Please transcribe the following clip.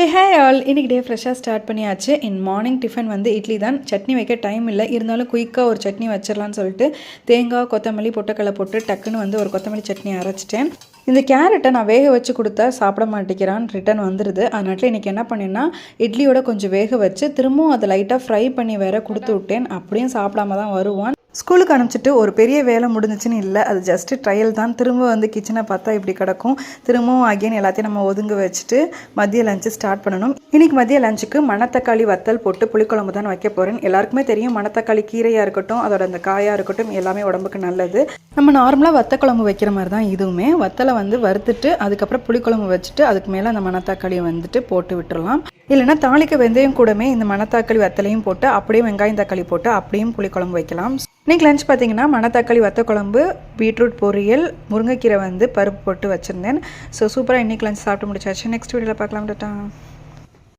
Hey hi all இன்னைக்கு டே ஃப்ரெஷ்ஷாக start பண்ணியாச்சு. இன் மார்னிங் டிஃபன் வந்து இட்லி தான். சட்னி வைக்க டைம் இல்லை. இருந்தாலும் குயிக்காக ஒரு சட்னி வச்சிடலான்னு சொல்லிட்டு தேங்காய் கொத்தமல்லி பொட்டக்கடலை போட்டு டக்குன்னு வந்து ஒரு கொத்தமல்லி சட்னி அரைச்சிட்டேன். இந்த கேரட்டை நான் வேக வச்சு கொடுத்தா சாப்பிட மாட்டேங்கிறான் ரிட்டன் வந்துடுது அதனால இன்றைக்கி என்ன பண்ணேன்னா இட்லியோட கொஞ்சம் வேக வச்சு திரும்பவும் அதை லைட்டாக ஃப்ரை பண்ணி வேற கொடுத்து விட்டேன். அப்படியும் சாப்பிடாம தான் வருவான். ஸ்கூலுக்கு அனுப்பிச்சிட்டு ஒரு பெரிய வேலை முடிஞ்சிச்சுன்னு இல்லை. அது ஜஸ்ட்டு ட்ரையல் தான். திரும்ப வந்து கிச்சனை பார்த்தா இப்படி கிடக்கும். திரும்பவும் அகைன் எல்லாத்தையும் நம்ம ஒதுங்க வச்சுட்டு மதிய லஞ்சு ஸ்டார்ட் பண்ணணும். இன்னைக்கு மதிய லஞ்சுக்கு மணத்தக்காளி வத்தல் போட்டு புளிக்குழம்பு தான் வைக்க போகிறேன் எல்லாருக்குமே தெரியும் மணத்தக்காளி கீரையாக இருக்கட்டும் அதோட அந்த காயாக இருக்கட்டும் எல்லாமே உடம்புக்கு நல்லது. நம்ம நார்மலாக வத்த குழம்பு வைக்கிற மாதிரி தான் இதுவுமே. வத்தலை வந்து வறுத்துட்டு அதுக்கப்புறம் புளிக்குழம்பு வச்சுட்டு அதுக்கு மேலே அந்த மணத்தக்காளியை வந்துட்டு போட்டு விட்டுடலாம் இல்லைனா தாளிக்க வெந்தயம் கூடமே இந்த மணத்தக்காளி வத்தலையும் போட்டு அப்படியே வெங்காயம் தக்காளி போட்டு அப்படியும் புளிக்குழம்பு வைக்கலாம். இன்றைக்கி லஞ்ச் பார்த்தீங்கன்னா மணத்தக்காளி வத்த குழம்பு பீட்ரூட் பொரியல் முருங்கைக்கீரை வந்து பருப்பு போட்டு வச்சுருந்தேன். ஸோ சூப்பராக இன்னைக்கு லஞ்ச் சாப்பிட்டு முடிச்சாச்சு. நெக்ஸ்ட் வீடியோவில் பார்க்கலாம் டாட்டா.